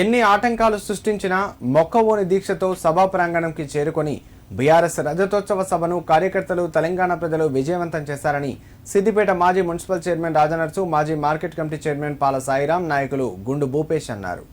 ఎన్ని ఆటంకాలు సృష్టించినా మొక్కవోని దీక్షతో సభా ప్రాంగణంకి చేరుకొని బీఆర్ఎస్ రజతోత్సవ సభను కార్యకర్తలు తెలంగాణ ప్రజలు విజయవంతం చేశారని సిద్దిపేట మాజీ మున్సిపల్ చైర్మన్ రాజనర్సు మాజీ మార్కెట్ కమిటీ చైర్మన్ పాల సాయిరాం నాయకులు గుండు భూపేష్ అన్నారు.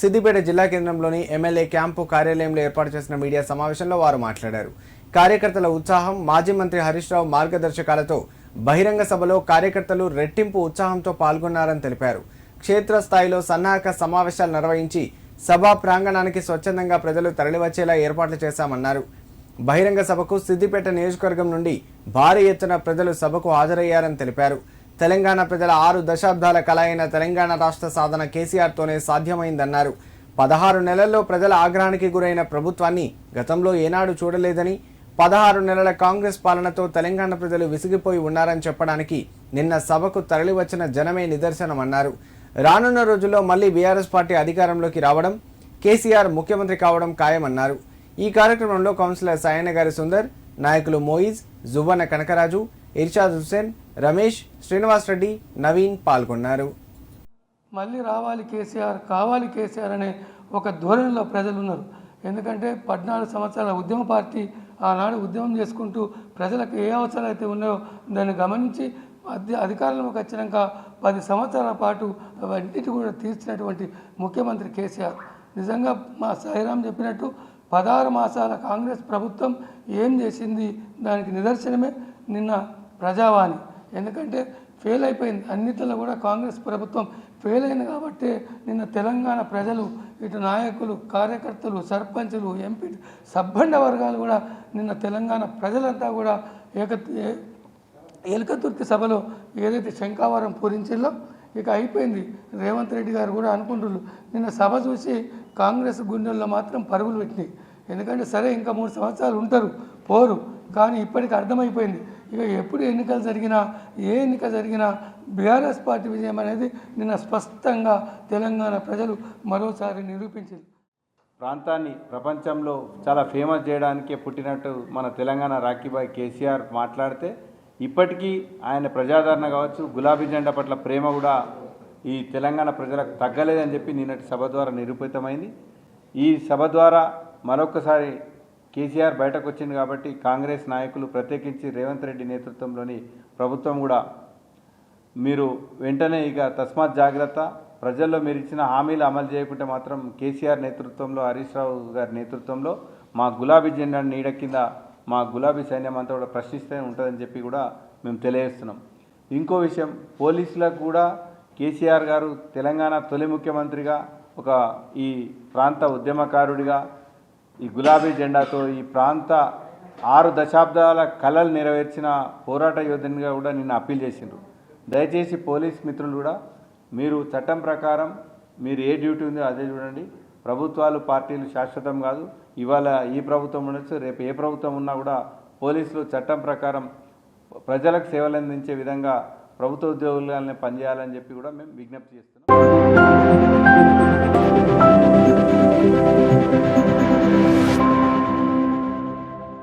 సిద్దిపేట జిల్లా కేంద్రంలోని ఎమ్మెల్యే క్యాంపు కార్యాలయంలో ఏర్పాటు చేసిన మీడియా సమావేశంలో వారు మాట్లాడారు. కార్యకర్తల ఉత్సాహం మాజీ మంత్రి హరీష్ రావు మార్గదర్శకాలతో బహిరంగ సభలో కార్యకర్తలు రెట్టింపు ఉత్సాహంతో పాల్గొన్నారని తెలిపారు. క్షేత్రస్థాయిలో సన్నాహక సమావేశాలు నిర్వహించి సభా ప్రాంగణానికి స్వచ్ఛందంగా ప్రజలు తరలివచ్చేలా ఏర్పాట్లు చేశామన్నారు. బహిరంగ సభకు సిద్దిపేట నియోజకవర్గం నుండి భారీ ఎత్తున ప్రజలు సభకు హాజరయ్యారని తెలిపారు. తెలంగాణ ప్రజల ఆరు దశాబ్దాల కల అయిన తెలంగాణ రాష్ట్ర సాధన కేసీఆర్తోనే సాధ్యమైందన్నారు. పదహారు నెలల్లో ప్రజల ఆగ్రహానికి గురైన ప్రభుత్వాన్ని గతంలో ఏనాడు చూడలేదని పదహారు నెలల కాంగ్రెస్ పాలనతో తెలంగాణ ప్రజలు విసిగిపోయి ఉన్నారని చెప్పడానికి నిన్న సభకు తరలివచ్చిన జనమే నిదర్శనమన్నారు. రానున్న రోజుల్లో మళ్ళీ బీఆర్ఎస్ పార్టీ అధికారంలోకి రావడం కేసీఆర్ ముఖ్యమంత్రి కావడం ఖాయమన్నారు. ఈ కార్యక్రమంలో కౌన్సిలర్ సాయన్న గారి సుందర్ నాయకులు మోయిజ్ జువ్వన్న కనకరాజు ఇర్షాద్ హుస్సేన్ రమేష్ శ్రీనివాస్ రెడ్డి నవీన్ పాల్గొన్నారు. మళ్ళీ రావాలి కేసీఆర్ కావాలి కేసీఆర్ అనే ఒక ధోరణిలో ప్రజలు ఉన్నారు ఎందుకంటే పద్నాలుగు సంవత్సరాల ఉద్యమ పార్టీ ఆనాడు ఉద్యమం చేసుకుంటూ ప్రజలకు ఏ అవసరాలు అయితే ఉన్నాయో దాన్ని గమనించి అధి అధికారంలోకి వచ్చినాక పది సంవత్సరాల పాటు అవన్నిటి కూడా తీర్చినటువంటి ముఖ్యమంత్రి కేసీఆర్. నిజంగా మా సాయిరాం చెప్పినట్టు పదహారు మాసాల కాంగ్రెస్ ప్రభుత్వం ఏం చేసింది దానికి నిదర్శనమే నిన్న ప్రజావాణి. ఎందుకంటే ఫెయిల్ అయిపోయింది. అన్నిటిలో కూడా కాంగ్రెస్ ప్రభుత్వం ఫెయిల్ అయింది కాబట్టి నిన్న తెలంగాణ ప్రజలు ఇటు నాయకులు కార్యకర్తలు సర్పంచులు ఎంపీ సబ్బండ వర్గాలు కూడా నిన్న తెలంగాణ ప్రజలంతా కూడా ఏక ఎలకతుర్తి సభలో ఏదైతే శంకావరం పూరించిందో ఇక అయిపోయింది. రేవంత్ రెడ్డి గారు కూడా అనుకుంటున్నారు. నిన్న సభ చూసి కాంగ్రెస్ గుండెల్లో మాత్రం పరుగులు పెట్టినాయి. ఎందుకంటే సరే ఇంకా మూడు సంవత్సరాలు ఉంటారు పోరు కానీ ఇప్పటికి అర్థమైపోయింది. ఇక ఎప్పుడు ఎన్నికలు జరిగినా ఏ ఎన్నిక జరిగినా బీఆర్ఎస్ పార్టీ విజయం అనేది నిన్న స్పష్టంగా తెలంగాణ ప్రజలు మరోసారి నిరూపించింది ప్రాంతాన్ని ప్రపంచంలో చాలా ఫేమస్ చేయడానికే పుట్టినట్టు మన తెలంగాణ రాఖీబాయ్ కేసీఆర్ మాట్లాడితే ఇప్పటికీ ఆయన ప్రజాదరణ కావచ్చు గులాబీ జెండా పట్ల ప్రేమ కూడా ఈ తెలంగాణ ప్రజలకు తగ్గలేదని చెప్పి నిన్నటి సభ ద్వారా నిరూపితమైంది. ఈ సభ ద్వారా మరొకసారి కేసీఆర్ బయటకు వచ్చింది కాబట్టి కాంగ్రెస్ నాయకులు ప్రత్యేకించి రేవంత్ రెడ్డి నేతృత్వంలోని ప్రభుత్వం కూడా మీరు వెంటనే ఇక తస్మాత్ జాగ్రత్త. ప్రజల్లో మీరు ఇచ్చిన హామీలు అమలు చేయకుంటే మాత్రం కేసీఆర్ నేతృత్వంలో హరీష్ రావు గారి నేతృత్వంలో మా గులాబీ జెండా నీడ కింద మా గులాబీ సైన్యం అంతా కూడా ప్రశ్నిస్తూనే ఉంటుందని చెప్పి కూడా మేము తెలియజేస్తున్నాం. ఇంకో విషయం పోలీసులకు కూడా కేసీఆర్ గారు తెలంగాణ తొలి ముఖ్యమంత్రిగా ఒక ఈ ప్రాంత ఉద్యమకారుడిగా ఈ గులాబీ జెండాతో ఈ ప్రాంత ఆరు దశాబ్దాల కళలు నెరవేర్చిన పోరాట యోధునిగా కూడా నిన్న అప్పీల్ చేసిండ్రు. దయచేసి పోలీస్ మిత్రులు కూడా మీరు చట్టం ప్రకారం మీరు ఏ డ్యూటీ ఉందో అదే చూడండి. ప్రభుత్వాలు పార్టీలు శాశ్వతం కాదు. ఇవాళ ఈ ప్రభుత్వం ఉండొచ్చు రేపు ఏ ప్రభుత్వం ఉన్నా కూడా పోలీసులు చట్టం ప్రకారం ప్రజలకు సేవలు అందించే విధంగా ప్రభుత్వ ఉద్యోగులని పనిచేయాలని చెప్పి కూడా మేము విజ్ఞప్తి చేస్తున్నాం.